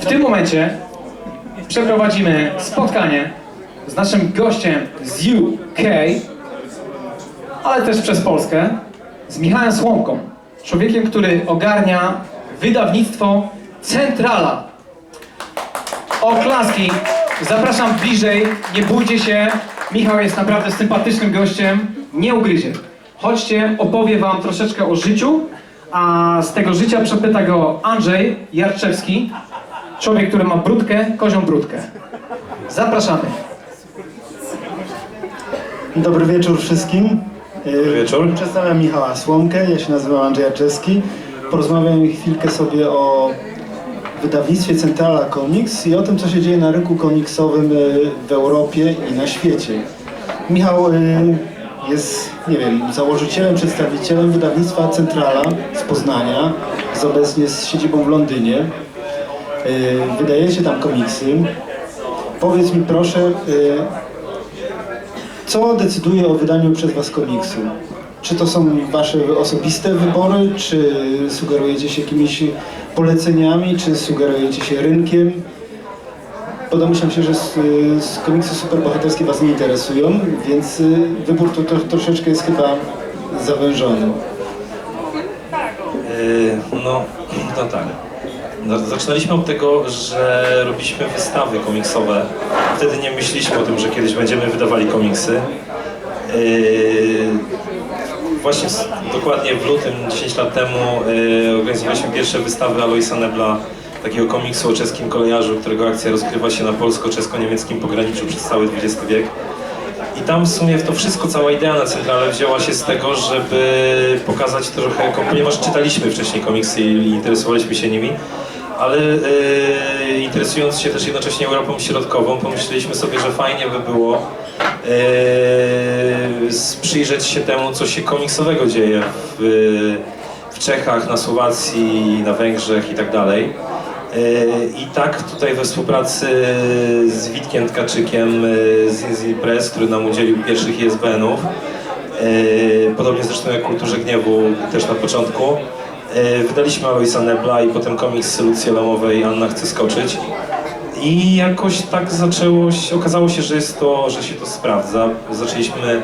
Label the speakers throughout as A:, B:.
A: W tym momencie przeprowadzimy spotkanie z naszym gościem z UK, ale też przez Polskę, z Michałem Słomką. Człowiekiem, który ogarnia wydawnictwo Centrala. Oklaski. Zapraszam bliżej, nie bójcie się. Michał jest naprawdę sympatycznym gościem, nie ugryzie. Chodźcie, opowie wam troszeczkę o życiu, a z tego życia przepyta go Andrzej Jarczewski, człowiek, który ma brudkę, kozią brudkę. Zapraszamy.
B: Dobry wieczór wszystkim. Dobry
C: wieczór.
B: Przedstawiam Michała Słomkę, ja się nazywam Andrzej Jarczewski. Porozmawiam chwilkę sobie o wydawnictwie Centrala Comics i o tym, co się dzieje na rynku komiksowym y, w Europie i na świecie. Michał y, jest, nie wiem, założycielem, przedstawicielem wydawnictwa Centrala z Poznania, z obecnie z siedzibą w Londynie. Y, Wydajecie tam komiksy. Powiedz mi proszę, y, co decyduje o wydaniu przez Was komiksu? Czy to są Wasze osobiste wybory, czy sugerujecie się jakimiś poleceniami, czy sugerujecie się rynkiem? Bo domyślam się, że z, z komiksy superbohaterskie Was nie interesują, więc y, wybór to, to troszeczkę jest chyba zawężony.
C: No, no tak. No, Zaczynaliśmy od tego, że robiliśmy wystawy komiksowe. Wtedy nie myśleliśmy o tym, że kiedyś będziemy wydawali komiksy. Yy, Właśnie dokładnie w lutym, 10 lat temu, yy, organizowaliśmy pierwsze wystawy Aloisa Nebla, takiego komiksu o czeskim kolejarzu, którego akcja rozgrywa się na polsko-czesko-niemieckim pograniczu przez cały XX wiek. I tam w sumie to wszystko, cała idea na Centrale wzięła się z tego, żeby pokazać trochę, ponieważ czytaliśmy wcześniej komiksy i interesowaliśmy się nimi, ale e, interesując się też jednocześnie Europą Środkową, pomyśleliśmy sobie, że fajnie by było e, przyjrzeć się temu, co się komiksowego dzieje w, w Czechach, na Słowacji, na Węgrzech i tak dalej. E, I tak tutaj we współpracy z Witkiem Tkaczykiem e, z Easy Press, który nam udzielił pierwszych ISBN-ów, e, podobnie zresztą jak Kulturze Gniewu też na początku, wydaliśmy Aloisa Nebla i potem komiks Lucji Lamowej Anna chce skoczyć. I jakoś tak zaczęło się, okazało się, że jest to, że się to sprawdza. Zaczęliśmy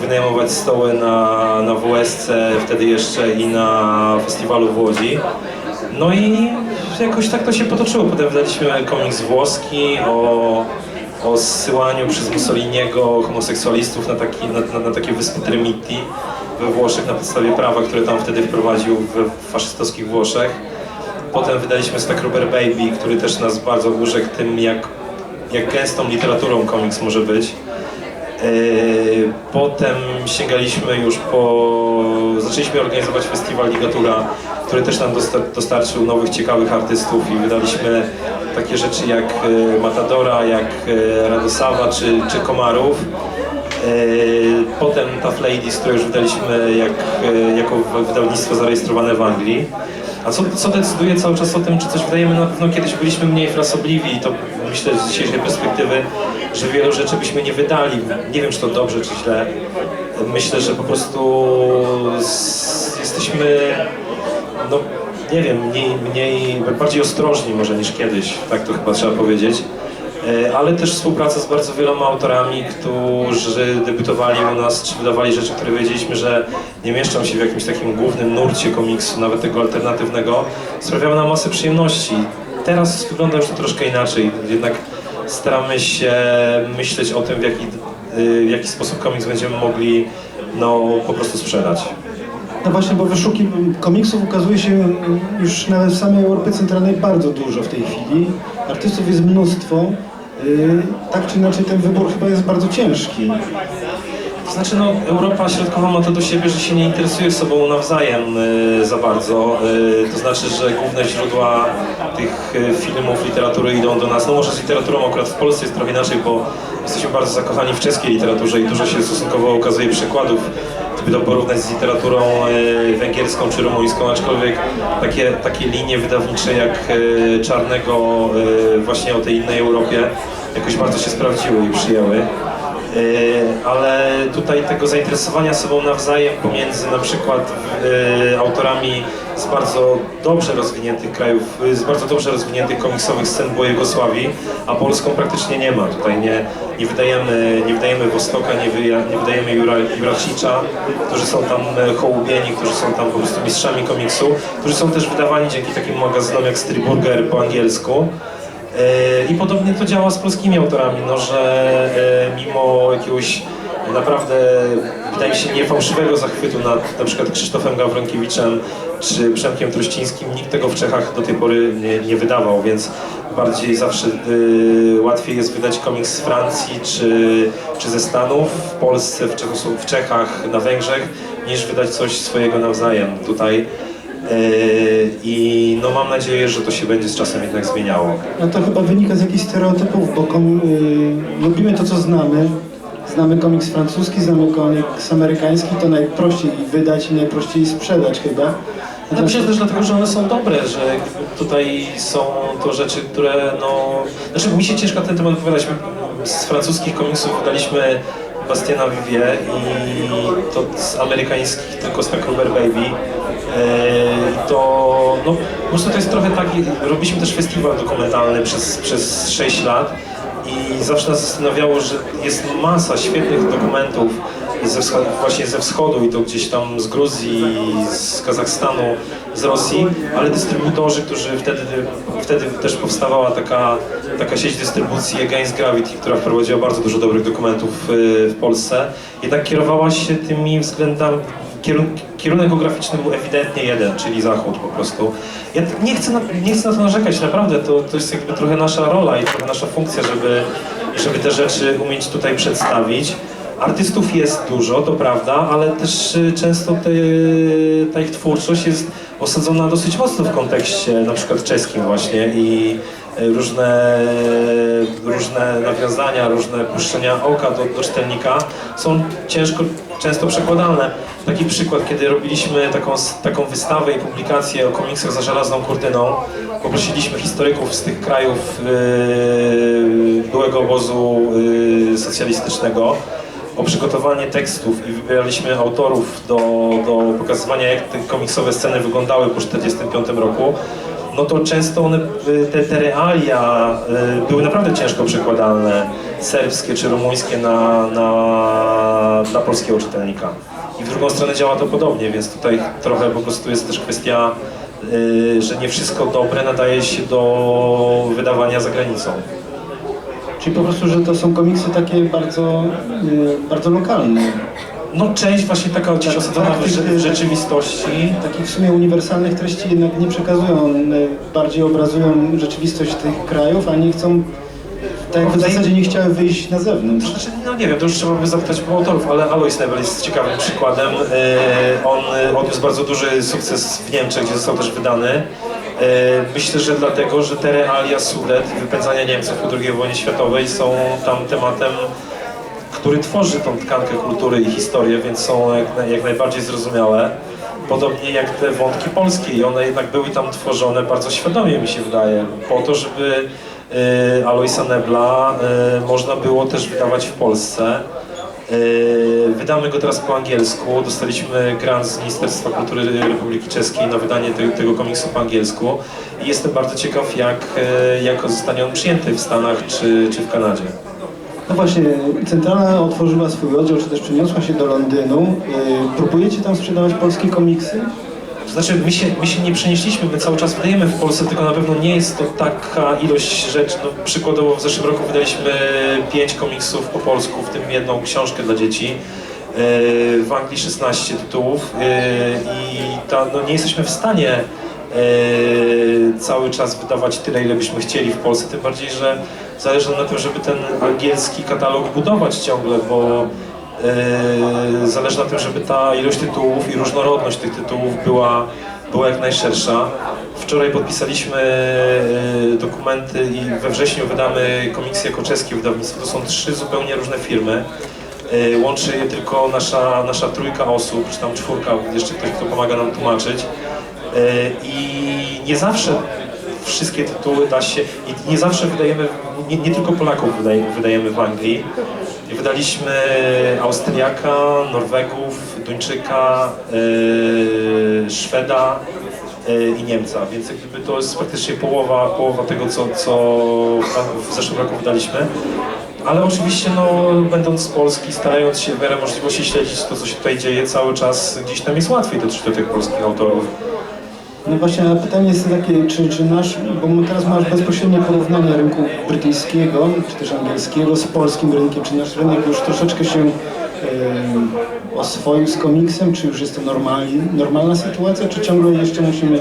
C: wynajmować stoły na, na WSC, wtedy jeszcze i na festiwalu w Łodzi. No i jakoś tak to się potoczyło. Potem wydaliśmy komiks włoski o, o zsyłaniu przez Mussoliniego homoseksualistów na, taki, na, na, na takie wyspy Tremiti we Włoszech na podstawie prawa, które tam wtedy wprowadził w faszystowskich Włoszech. Potem wydaliśmy Stack Rubber Baby, który też nas bardzo urzekł tym, jak, jak gęstą literaturą komiks może być. Yy, Potem sięgaliśmy już po... Zaczęliśmy organizować festiwal Ligatura, który też nam dosta- dostarczył nowych, ciekawych artystów i wydaliśmy takie rzeczy jak yy, Matadora, jak yy, Radosawa czy, czy Komarów. Yy, Potem Tough Ladies, które już wydaliśmy jak, yy, jako wydawnictwo zarejestrowane w Anglii. A co, co decyduje cały czas o tym, czy coś wydajemy? Na pewno kiedyś byliśmy mniej frasobliwi i to myślę z dzisiejszej perspektywy, że wielu rzeczy byśmy nie wydali. Nie wiem, czy to dobrze, czy źle. Myślę, że po prostu jesteśmy, no nie wiem, mniej, mniej, bardziej ostrożni może niż kiedyś, tak to chyba trzeba powiedzieć. E, ale też współpraca z bardzo wieloma autorami, którzy debiutowali u nas, czy wydawali rzeczy, które wiedzieliśmy, że nie mieszczą się w jakimś takim głównym nurcie komiksu, nawet tego alternatywnego, sprawiały nam masę przyjemności. Teraz wygląda już to troszkę inaczej, jednak staramy się myśleć o tym, w jaki, y, w jaki sposób komiks będziemy mogli no, po prostu sprzedać.
B: No właśnie, bo wyszuki komiksów ukazuje się już nawet w samej Europie Centralnej bardzo dużo w tej chwili. Artystów jest mnóstwo. Yy, Tak czy inaczej ten wybór chyba jest bardzo ciężki.
C: To znaczy, no, Europa Środkowa ma to do siebie, że się nie interesuje sobą nawzajem y, za bardzo. Y, to znaczy, że główne źródła tych y, filmów, literatury idą do nas. No może z literaturą akurat w Polsce jest trochę inaczej, bo jesteśmy bardzo zakochani w czeskiej literaturze i dużo się stosunkowo ukazuje przykładów, gdyby to porównać z literaturą y, węgierską czy rumuńską, aczkolwiek takie, takie linie wydawnicze jak y, Czarnego y, właśnie o tej innej Europie jakoś bardzo się sprawdziły i przyjęły. E, ale tutaj tego zainteresowania sobą nawzajem pomiędzy na przykład e, autorami z bardzo dobrze rozwiniętych krajów, e, z bardzo dobrze rozwiniętych komiksowych scen była Jugosławii, a Polską praktycznie nie ma. Tutaj nie, nie wydajemy, nie wydajemy Wostoka, nie, wyja, nie wydajemy Jura, Juracicza, którzy są tam hołubieni, którzy są tam po prostu mistrzami komiksu, którzy są też wydawani dzięki takim magazynom jak Striburger po angielsku. E, I podobnie to działa z polskimi autorami, no, że e, mimo jakiegoś naprawdę, wydaje mi się, niefałszywego zachwytu nad na przykład Krzysztofem Gawronkiewiczem czy Przemkiem Truścińskim, nikt tego w Czechach do tej pory nie, nie wydawał, więc bardziej zawsze e, łatwiej jest wydać komiks z Francji czy, czy ze Stanów, w Polsce, w, Czechosł- w Czechach, na Węgrzech, niż wydać coś swojego nawzajem tutaj. E, I no mam nadzieję, że to się będzie z czasem jednak zmieniało.
B: No to chyba wynika z jakichś stereotypów, bo kom, y, lubimy to, co znamy. Znamy komiks francuski, znamy komiks amerykański, to najprościej wydać i najprościej sprzedać chyba. Natomiast-
C: myślę też dlatego, że one są dobre, że tutaj są to rzeczy, które no... Znaczy mi się ciężko na ten temat wypowiadać. Z francuskich komiksów wydaliśmy Bastiana Vivier i to z amerykańskich tylko Spectruber Baby. I to, no, po prostu to jest trochę taki, robiliśmy też festiwal dokumentalny przez, przez 6 lat i zawsze nas zastanawiało, że jest masa świetnych dokumentów ze wschodu, właśnie ze wschodu i to gdzieś tam z Gruzji, z Kazachstanu, z Rosji, ale dystrybutorzy, którzy wtedy, wtedy też powstawała taka, taka sieć dystrybucji Against Gravity, która wprowadziła bardzo dużo dobrych dokumentów y, w Polsce, jednak kierowała się tymi względami, kierun- kierunek geograficzny był ewidentnie jeden, czyli zachód po prostu. Ja nie chcę na, nie chcę na to narzekać, naprawdę, to, to jest jakby trochę nasza rola i trochę nasza funkcja, żeby, żeby te rzeczy umieć tutaj przedstawić. Artystów jest dużo, to prawda, ale też y, często te, ta ich twórczość jest osadzona dosyć mocno w kontekście na przykład czeskim właśnie i y, różne, różne nawiązania, różne puszczenia oka do, do czytelnika są ciężko, często przekładalne. Taki przykład, kiedy robiliśmy taką, taką wystawę i publikację o komiksach za żelazną kurtyną, poprosiliśmy historyków z tych krajów yy, byłego obozu yy, socjalistycznego o przygotowanie tekstów i wybieraliśmy autorów do, do pokazywania, jak te komiksowe sceny wyglądały po 1945 roku, no to często one, y, te, te realia y, były naprawdę ciężko przekładalne, serbskie czy rumuńskie na, na, dla polskiego czytelnika. I w drugą stronę działa to podobnie, więc tutaj trochę po prostu jest też kwestia, y, że nie wszystko dobre nadaje się do wydawania za granicą.
B: Czyli po prostu, że to są komiksy takie bardzo, y, bardzo lokalne.
C: No część właśnie taka
B: Tak,
C: osadzona w,
B: tak,
C: rze-
B: tak.
C: w rzeczywistości.
B: Takich w sumie uniwersalnych treści jednak nie przekazują. One bardziej obrazują rzeczywistość tych krajów, a nie chcą, tak w zasadzie nie chciały wyjść na zewnątrz.
C: Znaczy, no nie wiem, to już trzeba by zapytać po autorów, ale Alois Nebel jest ciekawym przykładem. E, On odniósł bardzo duży sukces w Niemczech, gdzie został też wydany. E, Myślę, że dlatego, że te realia Sudet, wypędzania Niemców po II wojnie światowej są tam tematem, który tworzy tą tkankę kultury i historię, więc są jak, jak najbardziej zrozumiałe. Podobnie jak te wątki polskie i one jednak były tam tworzone bardzo świadomie, mi się wydaje, po to, żeby Aloisa Nebla e, można było też wydawać w Polsce. E, Wydamy go teraz po angielsku. Dostaliśmy grant z Ministerstwa Kultury Republiki Czeskiej na wydanie te, tego komiksu po angielsku. I jestem bardzo ciekaw, jak, e, jak zostanie on przyjęty w Stanach czy, czy w Kanadzie.
B: No właśnie, Centrala otworzyła swój oddział, czy też przeniosła się do Londynu. Próbujecie tam sprzedawać polskie komiksy?
C: To znaczy, my się, my się nie przenieśliśmy, my cały czas wydajemy w Polsce, tylko na pewno nie jest to taka ilość rzeczy. No, przykładowo w zeszłym roku wydaliśmy pięć komiksów po polsku, w tym jedną książkę dla dzieci. Yy, W Anglii 16 tytułów yy, i ta, no, nie jesteśmy w stanie yy, cały czas wydawać tyle, ile byśmy chcieli w Polsce, tym bardziej, że zależy nam na tym, żeby ten angielski katalog budować ciągle, bo Zależy na tym, żeby ta ilość tytułów i różnorodność tych tytułów była, była jak najszersza. Wczoraj podpisaliśmy yy, dokumenty i we wrześniu wydamy komiks jako czeskie wydawnictwo. To są trzy zupełnie różne firmy. Yy, Łączy je tylko nasza, nasza trójka osób, czy tam czwórka, jeszcze ktoś, kto pomaga nam tłumaczyć. I nie zawsze wszystkie tytuły da się, i nie zawsze wydajemy, nie, nie tylko Polaków wydaje, wydajemy w Anglii. Wydaliśmy Austriaka, Norwegów, Duńczyka, yy, Szweda yy, i Niemca, więc jak gdyby to jest praktycznie połowa, połowa tego, co, co w zeszłym roku wydaliśmy. Ale oczywiście, no, będąc z Polski, starając się w miarę możliwości śledzić to, co się tutaj dzieje cały czas, gdzieś tam jest łatwiej dotrzeć do tych polskich autorów.
B: No właśnie, a pytanie jest takie, czy, czy nasz, bo my teraz masz bezpośrednie porównanie rynku brytyjskiego, czy też angielskiego z polskim rynkiem, czy nasz rynek już troszeczkę się em, oswoił z komiksem, czy już jest to normalni, normalna sytuacja, czy ciągle jeszcze musimy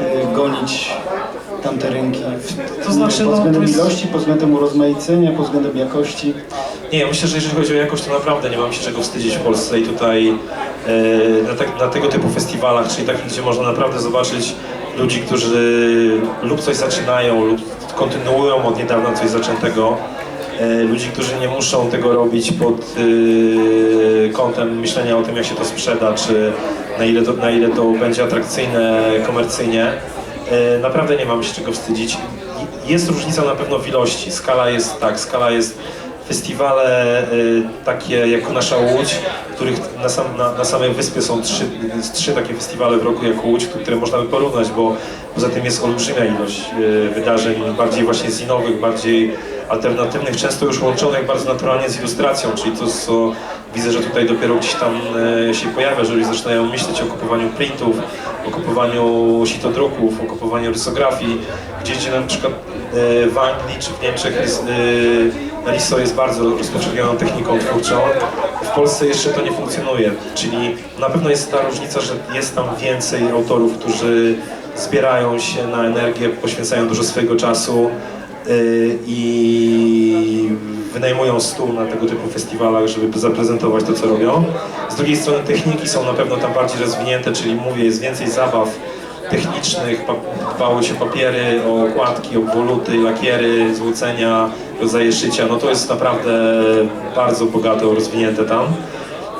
B: e, gonić tamte rynki, w,
C: To znaczy,
B: pod
C: no,
B: względem
C: to jest-
B: ilości, pod względem urozmaicenia, pod względem jakości.
C: Nie, myślę, że jeżeli chodzi o jakość, to naprawdę nie mam się czego wstydzić w Polsce i tutaj e, na, tak, na tego typu festiwalach, czyli takich, gdzie można naprawdę zobaczyć ludzi, którzy lub coś zaczynają, lub kontynuują od niedawna coś zaczętego, e, ludzi, którzy nie muszą tego robić pod e, kątem myślenia o tym, jak się to sprzeda, czy na ile to, na ile to będzie atrakcyjne komercyjnie. E, Naprawdę nie mam się czego wstydzić. Jest różnica na pewno w ilości. Skala jest tak, skala jest festiwale y, takie jak nasza Łódź, których na, sam, na, na samej wyspie są trzy, trzy takie festiwale w roku jak Łódź, które można by porównać, bo poza tym jest olbrzymia ilość y, wydarzeń, bardziej właśnie zinowych, bardziej alternatywnych, często już łączonych bardzo naturalnie z ilustracją, czyli to co widzę, że tutaj dopiero gdzieś tam y, się pojawia, że ludzie zaczynają myśleć o kupowaniu printów, o kupowaniu sitodruków, o kupowaniu rysografii, gdzie, gdzie na przykład e, w Anglii czy w Niemczech jest, e, Liso jest bardzo rozpowszechnioną techniką twórczą. W Polsce jeszcze to nie funkcjonuje, czyli na pewno jest ta różnica, że jest tam więcej autorów, którzy zbierają się na energię, poświęcają dużo swojego czasu e, i wynajmują stół na tego typu festiwalach, żeby zaprezentować to, co robią. Z drugiej strony techniki są na pewno tam bardziej rozwinięte, czyli mówię, jest więcej zabaw technicznych, dbało się papiery, o okładki, obwoluty, lakiery, złocenia, rodzaje szycia, no to jest naprawdę bardzo bogato rozwinięte tam.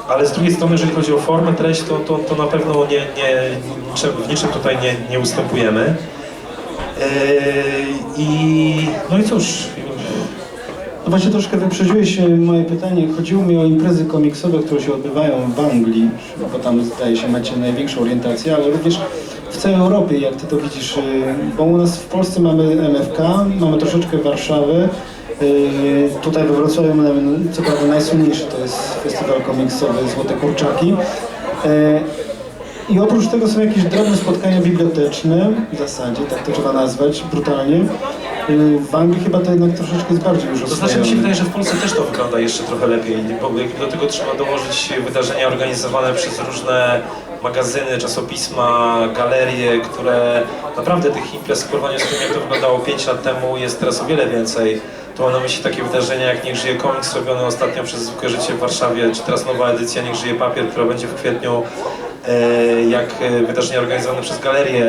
C: Ale z drugiej strony, jeżeli chodzi o formę, treść, to, to, to na pewno nie, nie, niczym, w niczym tutaj nie, nie ustępujemy. Yy, I no i cóż,
B: No właśnie troszkę wyprzedziłeś e, moje pytanie. Chodziło mi o imprezy komiksowe, które się odbywają w Anglii, bo tam zdaje się macie największą orientację, ale również w całej Europie, jak ty to widzisz, e, bo u nas w Polsce mamy MFK, mamy troszeczkę Warszawę, e, tutaj we Wrocławiu mamy, no, co prawda najsłynniejszy to jest festiwal komiksowy Złote Kurczaki. I oprócz tego są jakieś drobne spotkania biblioteczne, w zasadzie, tak to trzeba nazwać, brutalnie. Y, W Anglii chyba to jednak troszeczkę jest bardziej już
C: To znaczy mi się wydaje, że w Polsce też to wygląda jeszcze trochę lepiej, bo do tego trzeba dołożyć wydarzenia organizowane przez różne magazyny, czasopisma, galerie, które naprawdę tych imprez w porównaniu z tym, jak to wyglądało 5 lat temu, jest teraz o wiele więcej. Tu mam na myśli takie wydarzenia jak Niech żyje komiks robione ostatnio przez Zwykłe Życie w Warszawie, czy teraz nowa edycja Niech żyje papier, która będzie w kwietniu jak e, wydarzenia organizowane przez galerie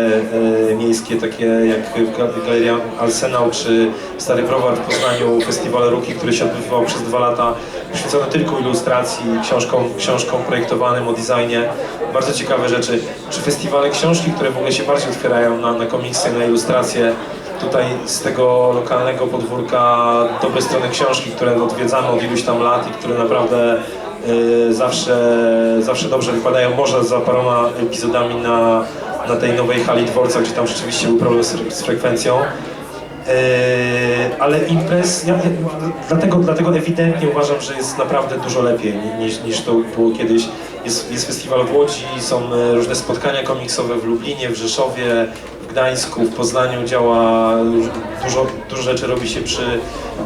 C: e, miejskie, takie jak ga- Galeria Arsenał czy Stary Browar w Poznaniu, Festiwal Ruki, który się odbywał przez dwa lata, poświęcony tylko ilustracji, książkom, książkom projektowanym o designie. Bardzo ciekawe rzeczy. Czy festiwale książki, które w ogóle się bardziej otwierają na, na komiksy, na ilustracje. Tutaj z tego lokalnego podwórka dobre strony książki, które odwiedzamy od iluś tam lat i które naprawdę zawsze, zawsze dobrze wypadają. Może za paroma epizodami na, na tej nowej hali dworca, gdzie tam rzeczywiście był problem z, z frekwencją. Yy, ale imprez, ja, dlatego, dlatego ewidentnie uważam, że jest naprawdę dużo lepiej ni- niż, niż to było kiedyś. Jest, jest festiwal w Łodzi, są e, różne spotkania komiksowe w Lublinie, w Rzeszowie, w Gdańsku, w Poznaniu działa, dużo, dużo rzeczy robi się przy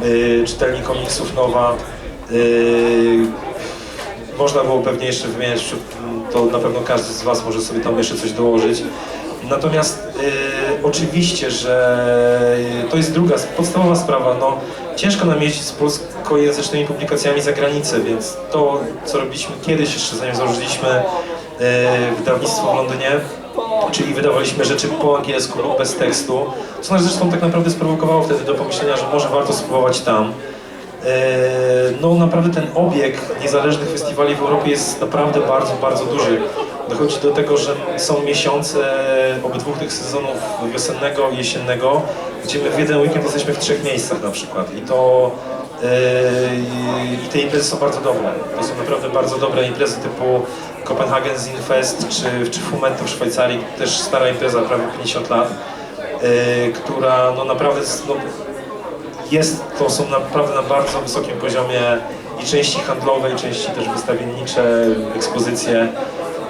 C: y, czytelni komiksów Nowa. Y, można było pewnie jeszcze wymieniać, przy- to na pewno każdy z Was może sobie tam jeszcze coś dołożyć. Natomiast y, oczywiście, że to jest druga, podstawowa sprawa. No, ciężko nam jeździć z polskojęzycznymi publikacjami za granicę, więc to, co robiliśmy kiedyś, jeszcze zanim założyliśmy y, wydawnictwo w Londynie, czyli wydawaliśmy rzeczy po angielsku lub bez tekstu, co nas zresztą tak naprawdę sprowokowało wtedy do pomyślenia, że może warto spróbować tam. E, No naprawdę ten obieg niezależnych festiwali w Europie jest naprawdę bardzo, bardzo duży. Dochodzi do tego, że są miesiące obydwu tych sezonów wiosennego i jesiennego, gdzie my w jeden weekend jesteśmy w trzech miejscach na przykład. I to i- i te imprezy są bardzo dobre. To są naprawdę bardzo dobre imprezy typu Copenhagen Zin Fest czy, czy Fumento w Szwajcarii, też stara impreza, prawie 50 lat, yy, która no naprawdę no, jest, to są naprawdę na bardzo wysokim poziomie i części handlowej, i części też wystawiennicze, ekspozycje.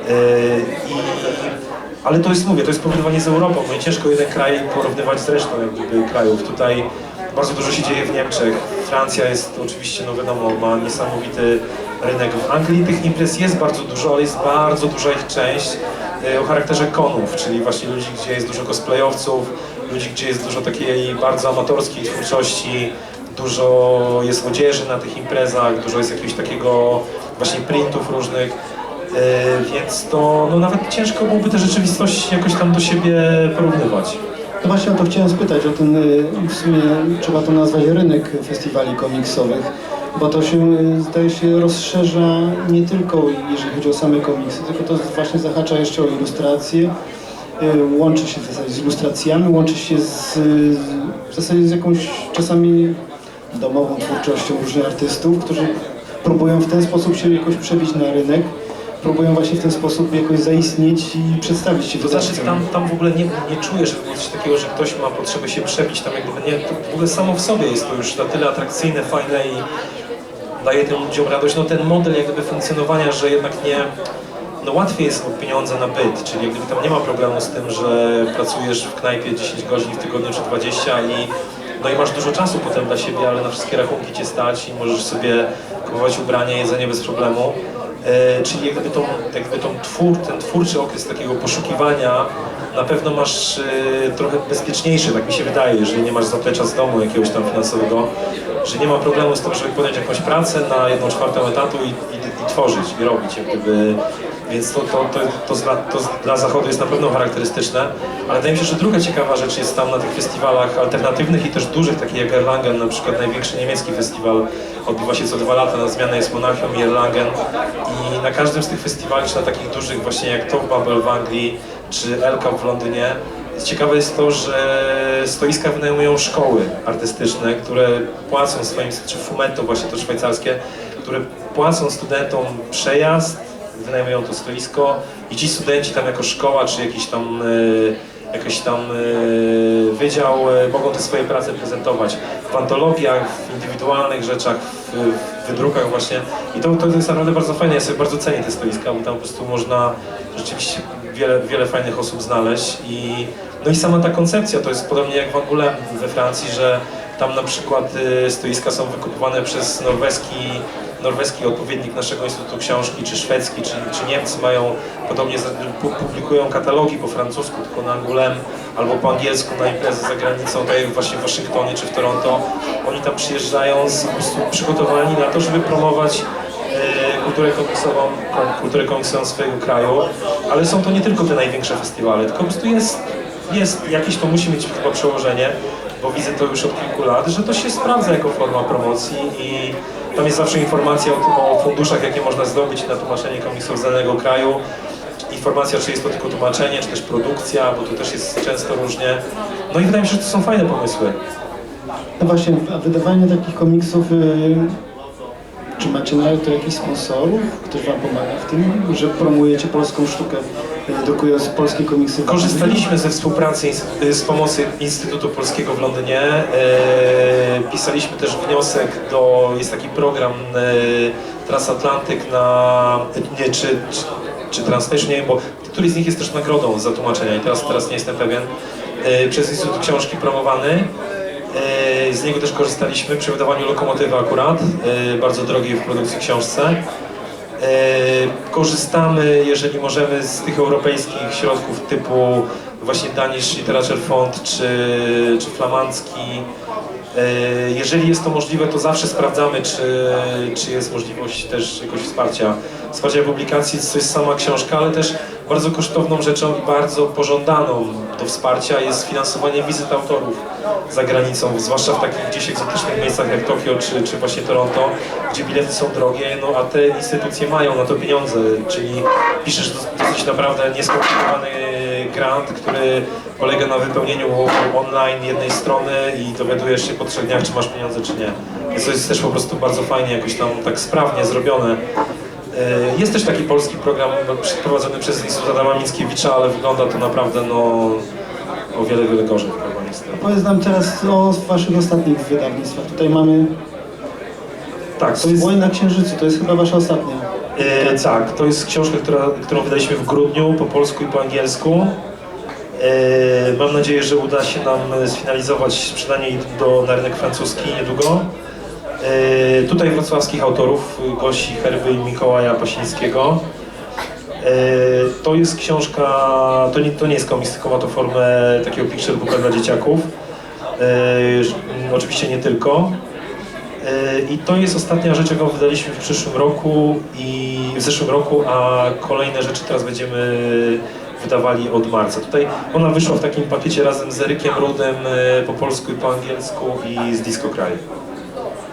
C: Yy, i, ale to jest, mówię, to jest porównywanie z Europą, no i ciężko jeden kraj porównywać z resztą jak gdyby, krajów. Tutaj bardzo dużo się dzieje w Niemczech. Francja jest oczywiście, no wiadomo, ma niesamowity rynek. W Anglii tych imprez jest bardzo dużo, ale jest bardzo duża ich część yy, o charakterze konów, czyli właśnie ludzi, gdzie jest dużo cosplayowców, ludzi, gdzie jest dużo takiej bardzo amatorskiej twórczości, dużo jest odzieży na tych imprezach, dużo jest jakiegoś takiego właśnie printów różnych, yy, więc to no nawet ciężko byłoby te rzeczywistości jakoś tam do siebie porównywać.
B: No właśnie o to chciałem spytać, o ten y, w sumie trzeba to nazwać rynek festiwali komiksowych, bo to się y, zdaje się rozszerza nie tylko jeżeli chodzi o same komiksy, tylko to właśnie zahacza jeszcze o ilustracje, łączy się w zasadzie z ilustracjami, łączy się z, y, w zasadzie z jakąś czasami domową twórczością różnych artystów, którzy próbują w ten sposób się jakoś przebić na rynek, próbują właśnie w ten sposób jakoś zaistnieć i przedstawić się
C: To znaczy tam, tam w ogóle nie, nie było coś takiego, że ktoś ma potrzebę się przebić, tam jak gdyby nie, to w ogóle samo w sobie jest to już na tyle atrakcyjne, fajne i daje tym ludziom radość. No ten model jak gdyby funkcjonowania, że jednak nie, no łatwiej jest o pieniądze na byt, czyli jak gdyby tam nie ma problemu z tym, że pracujesz w knajpie 10 godzin w tygodniu czy 20 i no i masz dużo czasu potem dla siebie, ale na wszystkie rachunki cię stać i możesz sobie kupować ubranie, jedzenie bez problemu. E, czyli jak gdyby, tą, jak gdyby tą twór, ten twórczy okres takiego poszukiwania na pewno masz e, trochę bezpieczniejszy, tak mi się wydaje, jeżeli nie masz zaplecza z domu jakiegoś tam finansowego, że nie ma problemu z tym, żeby podjąć jakąś pracę na jedną czwartą etatu i, i, i tworzyć, i robić, jak gdyby. Więc to, to, to, to, dla, to dla Zachodu jest na pewno charakterystyczne, ale wydaje mi się, że druga ciekawa rzecz jest tam na tych festiwalach alternatywnych i też dużych, takich jak Erlangen, na przykład największy niemiecki festiwal, odbywa się co dwa lata, na zmianę jest Monachium i Erlangen. I na każdym z tych festiwali, czy na takich dużych właśnie jak Top Bubble w Anglii, czy El Camp w Londynie, ciekawe jest to, że stoiska wynajmują szkoły artystyczne, które płacą swoim, czy Fumento właśnie to szwajcarskie, które płacą studentom przejazd, wynajmują to stoisko i ci studenci tam jako szkoła, czy jakiś tam e, jakiś tam e, wydział e, mogą te swoje prace prezentować. W antologiach, w indywidualnych rzeczach, w, wydrukach właśnie. I to, to jest naprawdę bardzo fajne, ja sobie bardzo cenię te stoiska, bo tam po prostu można rzeczywiście wiele, wiele fajnych osób znaleźć. I no i sama ta koncepcja to jest podobnie jak w Angoulême we Francji, że tam na przykład stoiska są wykupywane przez norweski, norweski odpowiednik naszego Instytutu Książki, czy szwedzki, czy, czy Niemcy mają podobnie, publikują katalogi po francusku, tylko na Angoulême, albo po angielsku na imprezy za granicą, jak właśnie w Waszyngtonie czy w Toronto. Oni tam przyjeżdżają z, przygotowani na to, żeby promować e, kulturę komiksową, ko- kulturę komiksową swojego kraju, ale są to nie tylko te największe festiwale, tylko po prostu jest, jest jakieś to musi mieć chyba przełożenie, bo widzę to już od kilku lat, że to się sprawdza jako forma promocji i tam jest zawsze informacja o, o funduszach, jakie można zdobyć na tłumaczenie komiksów z danego kraju. Informacja, czy jest to tylko tłumaczenie, czy też produkcja, bo to też jest często różnie. No i wydaje mi się, że to są fajne pomysły.
B: No właśnie, a wydawanie takich komiksów, y, czy macie na to jakichś sponsorów, którzy wam pomaga w tym, że promujecie polską sztukę, drukując polskie komiksy?
C: Korzystaliśmy ze współpracy, z pomocy Instytutu Polskiego w Londynie. E, pisaliśmy też wniosek do, jest taki program e, Transatlantyk na, nie, czy, czy, czy nie wiem, bo któryś z nich jest też nagrodą za tłumaczenia i teraz, teraz nie jestem pewien, e, przez Instytut Książki promowany. Z niego też korzystaliśmy przy wydawaniu Lokomotywy akurat, bardzo drogiej w produkcji książce. E, Korzystamy, jeżeli możemy, z tych europejskich środków typu właśnie Danish Literature Fund czy, czy flamandzki. E, Jeżeli jest to możliwe, to zawsze sprawdzamy, czy, czy jest możliwość też jakoś wsparcia, wsparcia publikacji, to jest sama książka, ale też bardzo kosztowną rzeczą i bardzo pożądaną do wsparcia jest finansowanie wizyt autorów za granicą, zwłaszcza w takich gdzieś egzotycznych miejscach jak Tokio czy, czy właśnie Toronto, gdzie bilety są drogie, no a te instytucje mają na to pieniądze, czyli piszesz dos- dosyć naprawdę nieskomplikowany grant, który polega na wypełnieniu online jednej strony i dowiadujesz się po trzech dniach, czy masz pieniądze, czy nie. Więc to jest też po prostu bardzo fajnie, jakoś tam tak sprawnie zrobione. E, Jest też taki polski program no, przeprowadzony przez Instytut Adama Mickiewicza, ale wygląda to naprawdę no, o wiele, wiele gorzej niestety.
B: Powiedz nam teraz o waszych ostatnich wydawnictwach. Tutaj mamy,
C: Tak,
B: to jest Wojna Księżycu, to jest chyba wasza ostatnia.
C: E, tak, to jest książka, która, którą wydaliśmy w grudniu po polsku i po angielsku. E, mam nadzieję, że uda się nam e, sfinalizować sprzedanie do, na rynek francuski niedługo. E, tutaj wrocławskich autorów, e, Gosi Herby i Mikołaja Pasińskiego. E, to jest książka, to nie, to nie jest komiks, tylko ma to formę takiego picture booka dla dzieciaków. E, ż- oczywiście nie tylko. I to jest ostatnia rzecz, jaką wydaliśmy w przyszłym roku i w zeszłym roku, a kolejne rzeczy teraz będziemy wydawali od marca. Tutaj ona wyszła w takim pakiecie razem z Erykiem Rudem po polsku i po angielsku i z Disco Cry.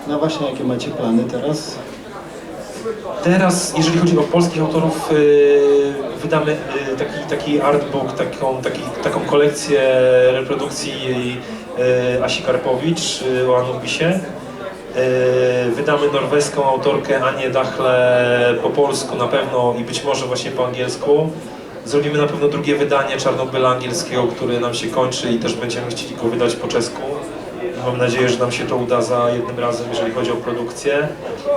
B: No właśnie, jakie macie plany teraz?
C: Teraz, jeżeli chodzi o polskich autorów, yy, wydamy yy, taki, taki artbook, taką, taki, taką kolekcję reprodukcji yy, Asi Karpowicz o Anubisie. Wydamy norweską autorkę Anię Dachle po polsku na pewno i być może właśnie po angielsku. Zrobimy na pewno drugie wydanie Czarnobyla angielskiego, które nam się kończy i też będziemy chcieli go wydać po czesku. Mam nadzieję, że nam się to uda za jednym razem, jeżeli chodzi o produkcję.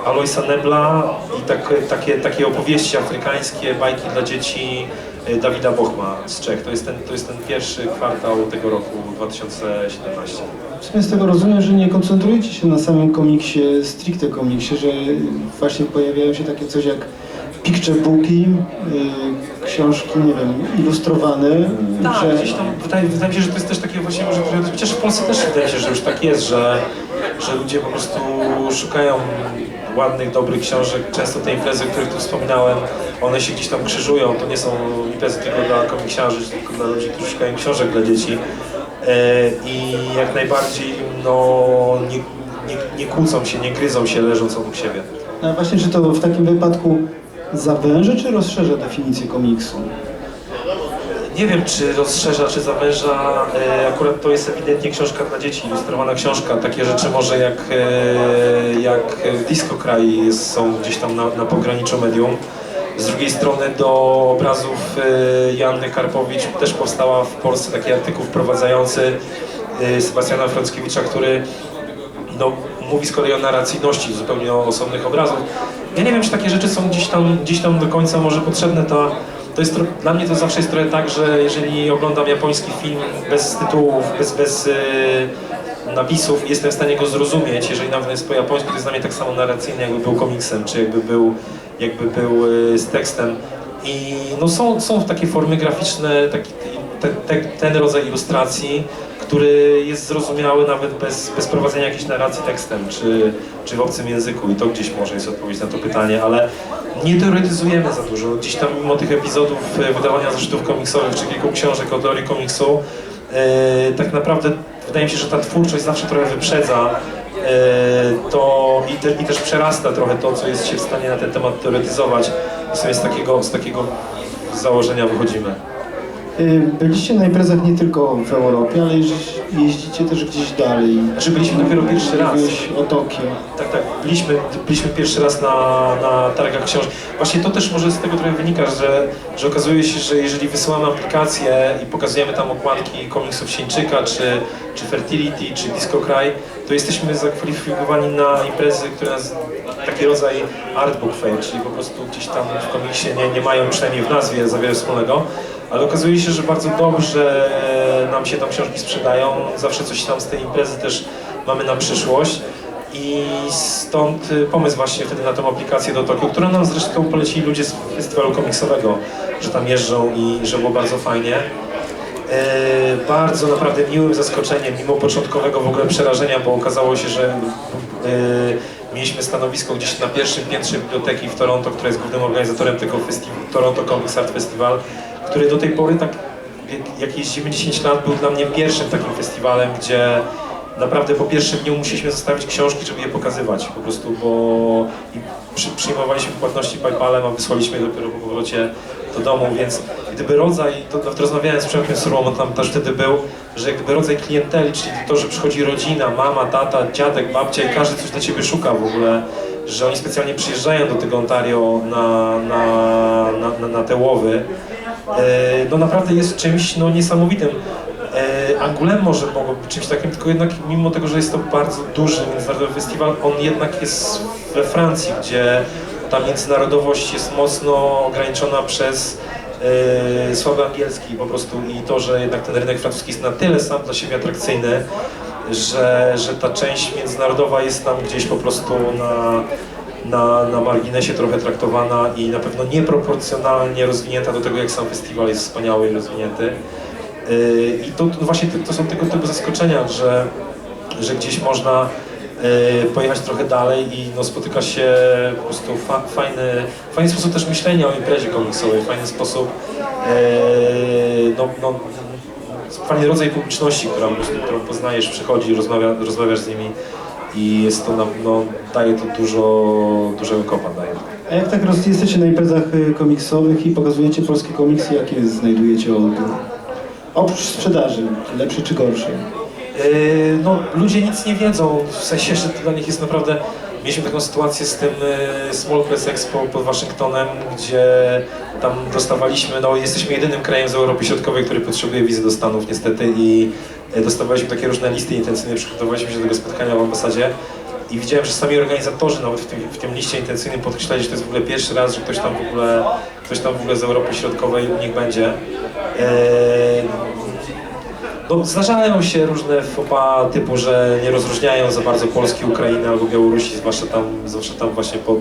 C: Aloisa Nebla i tak, takie, takie opowieści afrykańskie, bajki dla dzieci y, Dawida Bochma z Czech. To jest ten, to jest ten pierwszy kwartał tego roku 2017.
B: W sumie z tego rozumiem, że nie koncentrujecie się na samym komiksie, stricte komiksie, że właśnie pojawiają się takie coś jak picture booki, y, książki, nie wiem, ilustrowane,
C: Tak,
B: że
C: gdzieś tam wydaje, wydaje mi się, że to jest też takie właśnie może chociaż w Polsce też wydaje się, że już tak jest, że, że ludzie po prostu szukają ładnych, dobrych książek. Często te imprezy, o których tu wspominałem, one się gdzieś tam krzyżują. To nie są imprezy tylko dla komiksiarzy, tylko dla ludzi, którzy szukają książek dla dzieci. E, I jak najbardziej no, nie, nie, nie kłócą się, nie gryzą się leżąc obok siebie.
B: a właśnie czy to w takim wypadku zawęża czy rozszerza definicję komiksu?
C: Nie wiem, czy rozszerza, czy zawęża. E, akurat to jest ewidentnie książka dla dzieci, ilustrowana książka. Takie rzeczy może jak, e, jak Disco jest, są gdzieś tam na, na pograniczu medium. Z drugiej strony do obrazów e, Janny Karpowicz też powstała w Polsce taki artykuł wprowadzający e, Sebastiana Frąckiewicza, który no, mówi z kolei o narracyjności zupełnie o osobnych obrazów. Ja nie wiem, czy takie rzeczy są gdzieś tam, gdzieś tam do końca może potrzebne. To, to jest, dla mnie to zawsze jest trochę tak, że jeżeli oglądam japoński film bez tytułów, bez, bez e, napisów, jestem w stanie go zrozumieć. Jeżeli nawet jest po japońsku, to jest dla mnie tak samo narracyjny, jakby był komiksem, czy jakby był, jakby był e, z tekstem. I no, są, są takie formy graficzne, taki, te, te, ten rodzaj ilustracji, który jest zrozumiały nawet bez, bez prowadzenia jakiejś narracji tekstem, czy, czy w obcym języku. I to gdzieś może jest odpowiedź na to pytanie, ale nie teoretyzujemy za dużo. Gdzieś tam mimo tych epizodów e, wydawania zeszytów komiksowych, czy kilku książek o teorii komiksu, e, tak naprawdę wydaje mi się, że ta twórczość zawsze trochę wyprzedza e, to i, te, i też przerasta trochę to, co jest się w stanie na ten temat teoretyzować. I sobie z takiego, z takiego założenia wychodzimy.
B: Y, Byliście na imprezach nie tylko w Europie, ale jeździ- jeździcie też gdzieś dalej.
C: Znaczy byliśmy dopiero pierwszy raz.
B: Mówiłeś o Tokio.
C: Tak, tak. Byliśmy, byliśmy pierwszy raz na, na targach książek. Właśnie to też może z tego trochę wynika, że, że okazuje się, że jeżeli wysyłamy aplikację i pokazujemy tam okładki komiksów Sieńczyka, czy, czy Fertility, czy Disco Cry, to jesteśmy zakwalifikowani na imprezy, które nas, taki rodzaj artbook fair, czyli po prostu gdzieś tam w komiksie nie, nie mają przynajmniej w nazwie za wiele wspólnego. Ale okazuje się, że bardzo dobrze nam się tam książki sprzedają. Zawsze coś tam z tej imprezy też mamy na przyszłość. I stąd y, pomysł właśnie wtedy na tą aplikację do Tokio, którą nam zresztą polecili ludzie z festiwalu komiksowego, że tam jeżdżą i że było bardzo fajnie. E, bardzo naprawdę miłym zaskoczeniem, mimo początkowego w ogóle przerażenia, bo okazało się, że e, Mieliśmy stanowisko gdzieś na pierwszym piętrze biblioteki w Toronto, która jest głównym organizatorem tego festiwalu, Toronto Comics Art Festival, który do tej pory, tak jak- jeździmy 10 lat, był dla mnie pierwszym takim festiwalem, gdzie naprawdę po pierwszym dniu musieliśmy zostawić książki, żeby je pokazywać po prostu, bo przyjmowaliśmy płatności PayPalem, a wysłaliśmy je dopiero po powrocie do domu, więc gdyby rodzaj, to, to rozmawiałem z Przemkiem Surłą, on tam też wtedy był, że gdyby rodzaj klienteli, czyli to, że przychodzi rodzina, mama, tata, dziadek, babcia i każdy coś dla Ciebie szuka w ogóle, że oni specjalnie przyjeżdżają do tego Ontario na, na, na, na, na te łowy, e, no naprawdę jest czymś no, niesamowitym. E, Angoulême może mogło być czymś takim, tylko jednak mimo tego, że jest to bardzo duży międzynarodowy festiwal, on jednak jest we Francji, gdzie ta międzynarodowość jest mocno ograniczona przez e, słaby angielski po prostu i to, że jednak ten rynek francuski jest na tyle sam dla siebie atrakcyjny, że, że ta część międzynarodowa jest tam gdzieś po prostu na, na, na marginesie trochę traktowana i na pewno nieproporcjonalnie rozwinięta do tego, jak sam festiwal jest wspaniały i rozwinięty. Yy, I to, to właśnie to, to są tego typu zaskoczenia, że, że gdzieś można yy, pojechać trochę dalej i no, spotyka się po prostu fa, fajny, fajny sposób też myślenia o imprezie komiksowej, fajny sposób, yy, no, no, fajny rodzaj publiczności, prostu- którą poznajesz, przychodzi, rozmawia, rozmawiasz z nimi i jest to, no, daje to dużo, dużego kopa, daje.
B: A jak tak jesteście na imprezach y, komiksowych i pokazujecie polskie komiksy, jakie znajdujecie odbiór? Oprócz sprzedaży, lepszy czy gorszy?
C: Yy, no, ludzie nic nie wiedzą, w sensie, że to dla nich jest naprawdę... Mieliśmy taką sytuację z tym yy, Small Press Expo pod Waszyngtonem, gdzie tam dostawaliśmy, no jesteśmy jedynym krajem z Europy Środkowej, który potrzebuje wizy do Stanów niestety i yy, dostawaliśmy takie różne listy intencyjne, przygotowaliśmy się do tego spotkania w ambasadzie i widziałem, że sami organizatorzy nawet w tym, w tym liście intencyjnym podkreślali, że to jest w ogóle pierwszy raz, że ktoś tam w ogóle, ktoś tam w ogóle z Europy Środkowej u nich będzie. Yy, no, zdarzają się różne fopa typu, że nie rozróżniają za bardzo Polski, Ukrainy albo Białorusi, zwłaszcza tam, zwłaszcza tam właśnie pod,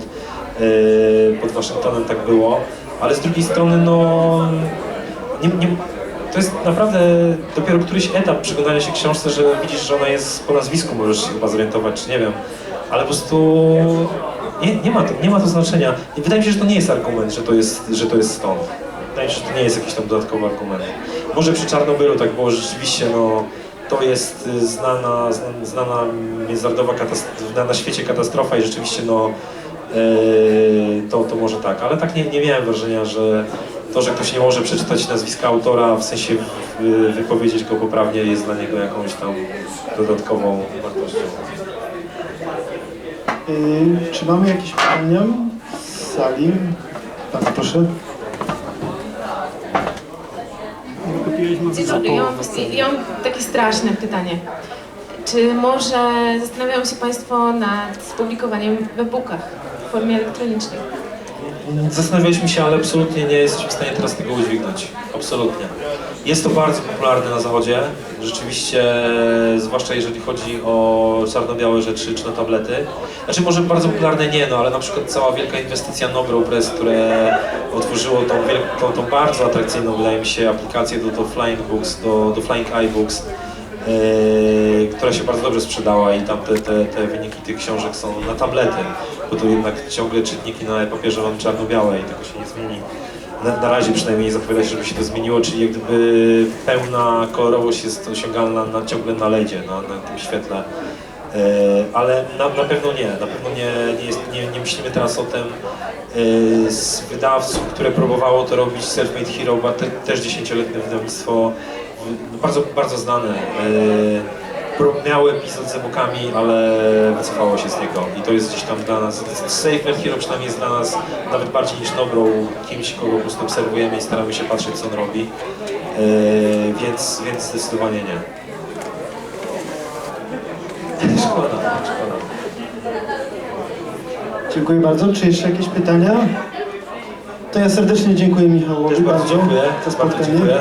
C: yy, pod Waszyngtonem tak było. Ale z drugiej strony, no, nie, nie, to jest naprawdę dopiero któryś etap przyglądania się książce, że widzisz, że ona jest po nazwisku, możesz się chyba zorientować, czy nie wiem. Ale po prostu nie, nie, ma, to, nie ma to znaczenia. I wydaje mi się, że to nie jest argument, że to jest, że to jest stąd. Wydaje mi się, że to nie jest jakiś tam dodatkowy argument. Może przy Czarnobylu tak było, rzeczywiście no, to jest y, znana, zna- znana międzynarodowa katastrofa, na świecie katastrofa i rzeczywiście no, yy, to, to może tak. Ale tak nie, nie miałem wrażenia, że to, że ktoś nie może przeczytać nazwiska autora, w sensie wy- wypowiedzieć go poprawnie, jest dla niego jakąś tam dodatkową wartością.
B: Y, czy mamy jakieś pytania z sali? Bardzo proszę.
D: Dzień dobry, ja mam, ja mam takie straszne pytanie. Czy może zastanawiają się Państwo nad publikowaniem w e-bookach w formie elektronicznej?
C: Zastanawialiśmy się, ale absolutnie nie jesteśmy w stanie teraz tego udźwignąć. Absolutnie. Jest to bardzo popularne na zachodzie. Rzeczywiście, zwłaszcza jeżeli chodzi o czarno-białe rzeczy czy na tablety. Znaczy może bardzo popularne nie, no ale na przykład cała wielka inwestycja Nobro Press, które otworzyło tą, tą bardzo atrakcyjną, wydaje mi się, aplikację do, do Flying Books, do, do Flying iBooks. Yy, która się bardzo dobrze sprzedała i tam te, te, te wyniki tych książek są na tablety, bo tu jednak ciągle czytniki na papierze mamy czarno-białe i tego się nie zmieni. Na, na razie przynajmniej nie zapowiada się, żeby się to zmieniło, czyli jak gdyby pełna kolorowość jest osiągalna na, ciągle na LEDzie, na, na tym świetle. Yy, ale na, na pewno nie, na pewno nie, nie, jest, nie, nie myślimy teraz o tym yy, z wydawców, które próbowało to robić, Selfmade Hero, te, też dziesięcioletnie wydawnictwo, w- bardzo, bardzo znane. Pró- miało epizod z e-bookami, ale wycofało się z niego i to jest gdzieś tam dla nas, Selfmade Hero przynajmniej jest dla nas nawet bardziej niż Nobro, kimś, kogo po prostu obserwujemy i staramy się patrzeć, co on robi, yy, więc, więc zdecydowanie nie. Szkoda, szkoda.
B: Dziękuję bardzo. Czy jeszcze jakieś pytania? To ja serdecznie dziękuję Michałowi
C: Też bardzo dziękuję,
B: za
C: bardzo
B: spotkanie.
C: dziękuję.